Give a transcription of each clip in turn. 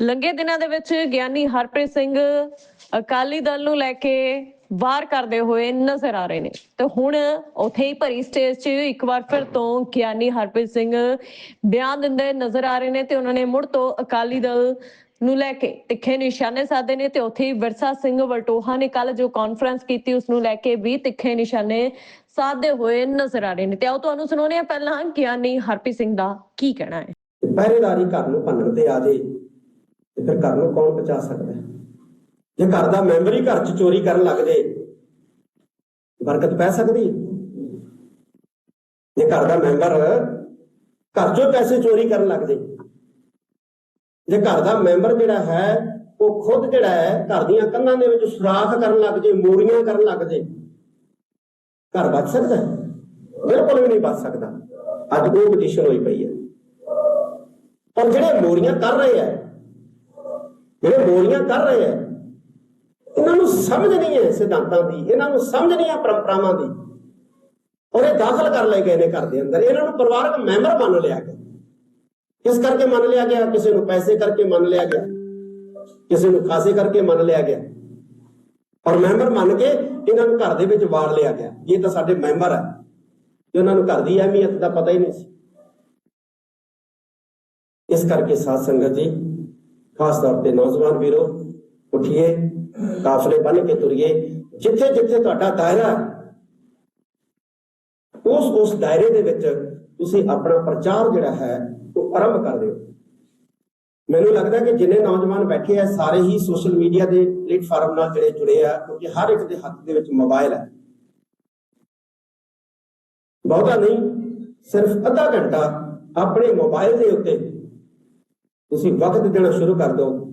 ਲੰਗੇ ਦਿਨਾਂ ਦੇ ਵਿੱਚ ਗਿਆਨੀ ਹਰਪ੍ਰੀਤ ਸਿੰਘ ਅਕਾਲੀ ਦਲ ਨੂੰ ਲੈ ਕੇ ਵਾਰ ਕਰਦੇ ਹੋਏ ਨਜ਼ਰ ਆ ਰਹੇ ਨੇ। ਤੇ ਹੁਣ ਉਥੇ ਹੀ ਭਰੀ ਸਟੇਜ 'ਚ ਇੱਕ ਵਾਰ ਫਿਰ ਤੋਂ ਗਿਆਨੀ ਹਰਪ੍ਰੀਤ ਸਿੰਘ ਬਿਆਨ ਦਿੰਦੇ ਨਜ਼ਰ ਆ ਰਹੇ ਨੇ ਤੇ ਉਹਨਾਂ ਨੇ ਮੁੜ ਤੋਂ ਅਕਾਲੀ ਦਲ ਨੂੰ ਲੈ ਕੇ ਤਿੱਖੇ ਨਿਸ਼ਾਨੇ ਸਾਧੇ ਨੇ ਤੇ ਉਥੇ ਹੀ ਵਿਰਸਾ ਸਿੰਘ ਵਲਟੋਹਾ ਨੇ ਕੱਲ ਜੋ ਕਾਨਫਰੰਸ ਕੀਤੀ ਉਸ ਨੂੰ ਲੈ ਕੇ ਵੀ ਤਿੱਖੇ ਨਿਸ਼ਾਨੇ ਸਾਧਦੇ ਹੋਏ ਨਜ਼ਰ ਆ ਰਹੇ ਨੇ। ਤੇ ਆਓ ਤੁਹਾਨੂੰ ਸੁਣਾਉਂਦੇ ਆ ਪਹਿਲਾਂ ਗਿਆਨੀ ਹਰਪ੍ਰੀਤ ਸਿੰਘ ਦਾ ਕੀ ਕਹਿਣਾ ਹੈ। ਪਹਿਰੇਦਾਰੀ ਘਰ ਨੂੰ ਭੰਨਣ ਤੇ ਆ ਤੇ ਫਿਰ ਘਰ ਨੂੰ ਕੌਣ ਬਚਾ ਸਕਦਾ ਜੇ ਘਰ ਦਾ ਮੈਂਬਰ ਹੀ ਘਰ 'ਚ ਚੋਰੀ ਕਰਨ ਲੱਗ ਜੇ, ਬਰਕਤ ਪੈ ਸਕਦੀ ਹੈ? ਜੇ ਘਰ ਦਾ ਮੈਂਬਰ ਘਰ 'ਚੋਂ ਪੈਸੇ ਚੋਰੀ ਕਰਨ ਲੱਗ ਜੇ ਜੇ ਘਰ ਦਾ ਮੈਂਬਰ ਜਿਹੜਾ ਹੈ, ਉਹ ਖੁਦ ਜਿਹੜਾ ਹੈ, ਘਰ ਦੀਆਂ ਕੰਨਾਂ ਦੇ ਵਿੱਚ ਸੁਰਾਖ ਕਰਨ ਲੱਗ ਜੇ, ਮੋਰੀਆਂ ਕਰਨ ਲੱਗ ਜੇ, ਘਰ ਬਚ ਸਕਦਾ ਬਿਲਕੁਲ ਵੀ ਨਹੀਂ ਬਚ ਸਕਦਾ। ਅੱਜ ਉਹ ਪੋਜੀਸ਼ਨ ਹੋਈ ਪਈ ਹੈ। ਪਰ ਜਿਹੜੇ ਮੋਰੀਆਂ ਕਰ ਰਹੇ ਆ ਜਿਹੜੇ ਮੋਰੀਆਂ ਕਰ ਰਹੇ ਆ ਇਹਨਾਂ ਨੂੰ ਸਮਝ ਨਹੀਂ ਹੈ ਸਿਧਾਂਤਾਂ ਦੀ, ਇਹਨਾਂ ਨੂੰ ਸਮਝ ਨਹੀਂ ਹੈ ਪਰੰਪਰਾਵਾਂ ਦੀ। ਔਰ ਇਹ ਦਾਖਲ ਕਰ ਲਏ ਗਏ ਨੇ ਘਰ ਦੇ ਅੰਦਰ। ਇਹਨਾਂ ਨੂੰ ਪਰਿਵਾਰਕ ਮੈਂਬਰ ਮੰਨ ਲਿਆ ਗਿਆ। ਕਿਸ ਕਰਕੇ ਮੰਨ ਲਿਆ ਗਿਆ? ਕਿਸੇ ਨੂੰ ਪੈਸੇ ਕਰਕੇ ਮੰਨ ਲਿਆ ਗਿਆ। ਕਿਸੇ ਨੂੰ ਖਾਸੇ ਕਰਕੇ ਮੰਨ ਲਿਆ ਗਿਆ। ਔਰ ਮੈਂਬਰ ਮੰਨ ਕੇ ਇਹਨਾਂ ਨੂੰ ਘਰ ਦੇ ਵਿੱਚ ਵਾੜ ਲਿਆ ਗਿਆ। ਇਹ ਤਾਂ ਸਾਡੇ ਮੈਂਬਰ ਹੈ ਤੇ ਉਹਨਾਂ ਨੂੰ ਘਰ ਦੀ ਅਹਿਮੀਅਤ ਦਾ ਪਤਾ ਹੀ ਨਹੀਂ ਸੀ। ਇਸ ਕਰਕੇ ਸਾਧ ਸੰਗਤ ਜੀ ਖਾਸ ਤੌਰ ਤੇ ਨੌਜਵਾਨ ਵੀਰੋ, ਉਠੀਏ, ਕਾਫਲੇ ਬਣ ਕੇ ਤੁਰੀਏ। ਜਿੱਥੇ ਜਿੱਥੇ ਤੁਹਾਡਾ ਦਾਇਰਾ ਉਸ ਉਸ ਦਾਇਰੇ ਦੇ ਵਿੱਚ ਤੁਸੀਂ ਆਪਣਾ ਪ੍ਰਚਾਰ ਜਿਹੜਾ ਹੈ, ਉਹ ਆਰੰਭ ਕਰ ਦਿਓ। ਮੈਨੂੰ ਲੱਗਦਾ ਕਿ ਜਿੰਨੇ ਨੌਜਵਾਨ ਬੈਠੇ ਆ, ਸਾਰੇ ਹੀ ਸੋਸ਼ਲ ਮੀਡੀਆ ਦੇ ਪਲੇਟਫਾਰਮ ਨਾਲ ਜਿਹੜੇ ਜੁੜੇ ਆ, ਕਿਉਂਕਿ ਹਰ ਇੱਕ ਦੇ ਹੱਥ ਦੇ ਵਿੱਚ ਮੋਬਾਈਲ ਹੈ। ਬਹੁਤਾ ਨਹੀਂ, ਸਿਰਫ ਅੱਧਾ ਘੰਟਾ ਆਪਣੇ ਮੋਬਾਈਲ ਦੇ ਉੱਤੇ ਤੁਸੀਂ ਵਕਤ ਦੇਣਾ ਸ਼ੁਰੂ ਕਰ ਦਿਓ।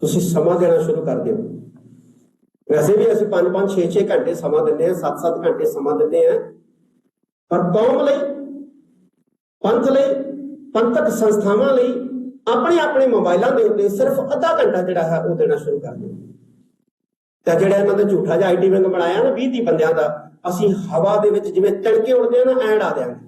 ਤੁਸੀਂ ਸਮਾਂ ਦੇਣਾ ਸ਼ੁਰੂ ਕਰ ਦਿਓ। ਵੈਸੇ ਵੀ ਅਸੀਂ 5 5 6 6 ਘੰਟੇ ਸਮਾਂ ਦਿੰਦੇ ਆ 7 7 ਘੰਟੇ ਸਮਾਂ ਦਿੰਦੇ ਆ ਪਰ ਕੌਮ ਲਈ, ਪੰਥ ਲਈ, ਪੰਥਕ ਸੰਸਥਾਵਾਂ ਲਈ ਆਪਣੇ ਆਪਣੇ ਮੋਬਾਈਲਾਂ ਦੇ ਉੱਤੇ ਸਿਰਫ ਅੱਧਾ ਘੰਟਾ ਜਿਹੜਾ ਹੈ ਉਹ ਦੇਣਾ ਸ਼ੁਰੂ ਕਰ ਦਿਓ। ਤੇ ਜਿਹੜਾ ਇਹਨਾਂ ਦਾ ਝੂਠਾ ਜਿਹਾ ਆਈਟੀ ਵਿੰਗ ਬਣਾਇਆ ਨਾ 20 30 ਬੰਦਿਆਂ ਦਾ, ਅਸੀਂ ਹਵਾ ਦੇ ਵਿੱਚ ਜਿਵੇਂ ਤਿੜਕੇ ਉੜਦੇ ਆ ਨਾ, ਐਂ ਉਡਾ ਦਿਆਂਗੇ।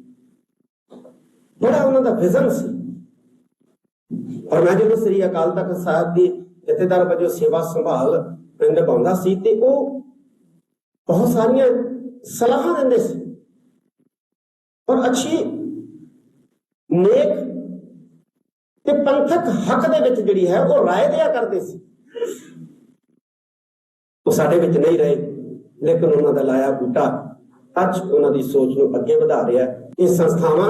ਜਿਹੜਾ ਉਹਨਾਂ ਦਾ ਵਿਜ਼ਨ ਸੀ। ਔਰ ਮੈਂ ਜਦੋਂ ਸ੍ਰੀ ਅਕਾਲ ਤਖਤ ਸਾਹਿਬ ਦੀ ਜਥੇਦਾਰ ਵਜੋਂ ਸੇਵਾ ਸੰਭਾਲ ਨਿਭਾਉਂਦਾ ਸੀ ਤੇ ਉਹ ਬਹੁਤ ਸਾਰੀਆਂ ਸਲਾਹਾਂ ਦਿੰਦੇ ਸੀ। ਔਰ ਅੱਛੀ ਨੇਕ ਤੇ ਪੰਥਕ ਹੱਕ ਦੇ ਵਿੱਚ ਜਿਹੜੀ ਹੈ ਉਹ ਰਾਏ ਦਿਆ ਕਰਦੇ ਸੀ। ਉਹ ਸਾਡੇ ਵਿੱਚ ਨਹੀਂ ਰਹੇ, ਲੇਕਿਨ ਉਹਨਾਂ ਦਾ ਲਾਇਆ ਬੂਟਾ। ਅੱਜ ਉਹਨਾਂ ਦੀ ਸੋਚ ਨੂੰ ਅੱਗੇ ਵਧਾ ਰਿਹਾ ਇਹ ਸੰਸਥਾਵਾਂ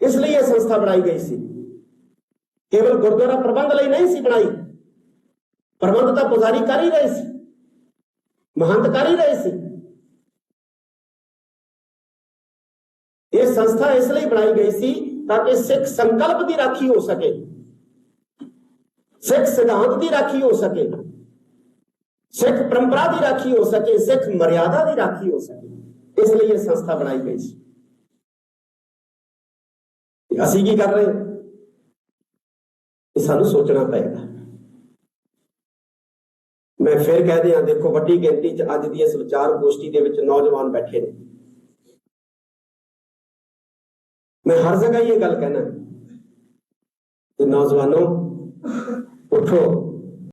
ਇਸ ਲਈ ਇਹ ਸੰਸਥਾ ਬਣਾਈ ਗਈ ਸੀ। ਕੇਵਲ ਗੁਰਦੁਆਰਾ ਪ੍ਰਬੰਧ ਲਈ ਨਹੀਂ ਸੀ ਬਣਾਈ। ਪ੍ਰਬੰਧ ਤਾਂ ਪੁਜ਼ਾਰੀ ਕਰ ਹੀ ਰਹੇ ਸੀ। ਮਹੰਤ ਕਰ ਹੀ ਰਹੇ ਸੀ। ਇਹ ਸੰਸਥਾ ਇਸ ਲਈ ਬਣਾਈ ਗਈ ਸੀ ਤਾਂ ਕਿ ਸਿੱਖ ਸੰਕਲਪ ਦੀ ਰਾਖੀ ਹੋ ਸਕੇ। ਸਿੱਖ ਸਿਧਾਂਤ ਦੀ ਰਾਖੀ ਹੋ ਸਕੇ। ਸਿੱਖ ਪਰੰਪਰਾ ਦੀ ਰਾਖੀ ਹੋ ਸਕੇ। ਸਿੱਖ ਮਰਿਆਦਾ ਦੀ ਰਾਖੀ ਹੋ ਸਕੇ। ਇਸ ਲਈ ਇਹ ਸੰਸਥਾ ਬਣਾਈ ਗਈ ਸੀ। ਅਸੀਂ ਕੀ ਕਰ ਰਹੇ? ਇਹ ਸਾਨੂੰ ਸੋਚਣਾ ਪਏਗਾ ਮੈਂ ਫਿਰ ਕਹਿ ਦਿਆਂ, ਦੇਖੋ ਵੱਡੀ ਗਿਣਤੀ 'ਚ ਅੱਜ ਦੀ ਇਸ ਵਿਚਾਰ ਗੋਸ਼ਟੀ ਦੇ ਵਿੱਚ ਨੌਜਵਾਨ ਬੈਠੇ ਨੇ। ਮੈਂ ਹਰ ਜਗ੍ਹਾ ਇਹ ਗੱਲ ਕਹਿਣਾ। ਕਿ ਨੌਜਵਾਨੋ, ਉਠੋ।